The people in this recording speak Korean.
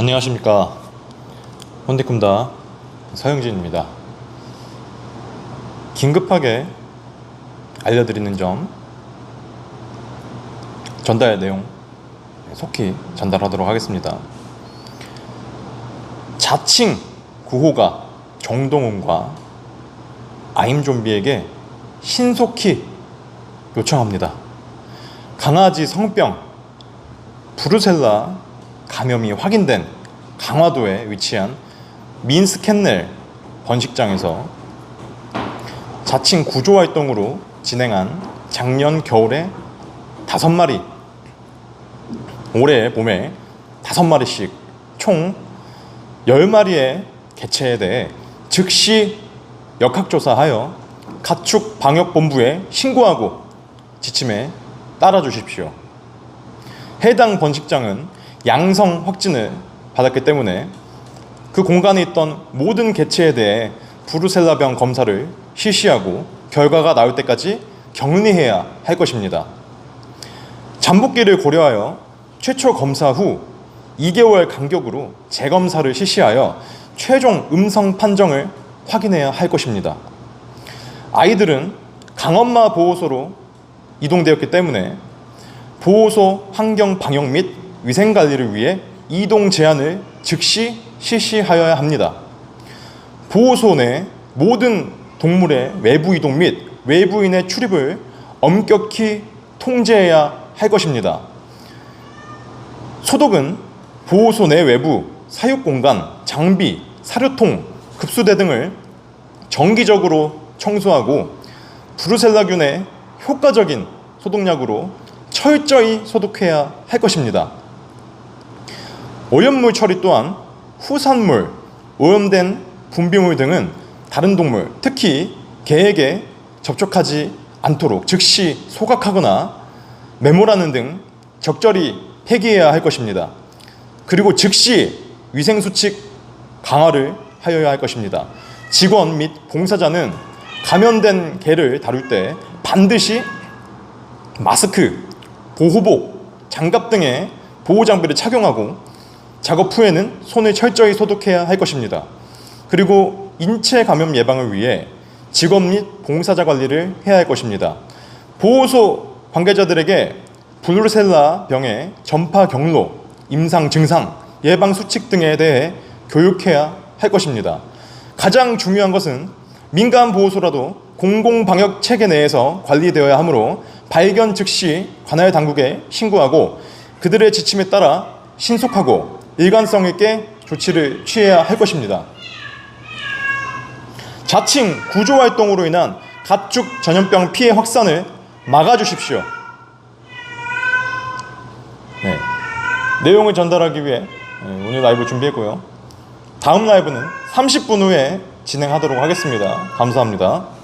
안녕하십니까. 혼대꿈다 서영진입니다. 긴급하게 알려드리는 점 전달 내용 속히 전달하도록 하겠습니다. 자칭 구호가 정동훈과 아임좀비에게 신속히 요청합니다. 강아지 성병 브루셀라 감염이 확인된 강화도에 위치한 민스캔넬 번식장에서 자칭 구조활동으로 진행한 작년 겨울에 다섯 마리, 올해 봄에 다섯 마리씩 총 열 마리의 개체에 대해 즉시 역학조사하여 가축 방역본부에 신고하고 지침에 따라 주십시오. 해당 번식장은 양성 확진을 받았기 때문에 그 공간에 있던 모든 개체에 대해 브루셀라병 검사를 실시하고 결과가 나올 때까지 격리해야 할 것입니다. 잠복기를 고려하여 최초 검사 후 2개월 간격으로 재검사를 실시하여 최종 음성 판정을 확인해야 할 것입니다. 아이들은 강엄마 보호소로 이동되었기 때문에 보호소 환경 방역 및 위생 관리를 위해 이동 제한을 즉시 실시하여야 합니다. 보호소 내 모든 동물의 외부 이동 및 외부인의 출입을 엄격히 통제해야 할 것입니다. 소독은 보호소 내 외부 사육 공간, 장비, 사료통, 급수대 등을 정기적으로 청소하고 브루셀라균의 효과적인 소독약으로 철저히 소독해야 할 것입니다. 오염물 처리 또한 후산물, 오염된 분비물 등은 다른 동물, 특히 개에게 접촉하지 않도록 즉시 소각하거나 메모라는 등 적절히 폐기해야 할 것입니다. 그리고 즉시 위생수칙 강화를 하여야 할 것입니다. 직원 및 봉사자는 감염된 개를 다룰 때 반드시 마스크, 보호복, 장갑 등의 보호 장비를 착용하고 작업 후에는 손을 철저히 소독해야 할 것입니다. 그리고 인체 감염 예방을 위해 직원 및 봉사자 관리를 해야 할 것입니다. 보호소 관계자들에게 블루셀라 병의 전파 경로, 임상 증상, 예방 수칙 등에 대해 교육해야 할 것입니다. 가장 중요한 것은 민간 보호소라도 공공 방역 체계 내에서 관리되어야 하므로 발견 즉시 관할 당국에 신고하고 그들의 지침에 따라 신속하고 일관성 있게 조치를 취해야 할 것입니다. 자칭 구조 활동으로 인한 가축 전염병 피해 확산을 막아주십시오. 네. 내용을 전달하기 위해 네, 오늘 라이브 준비했고요. 다음 라이브는 30분 후에 진행하도록 하겠습니다. 감사합니다.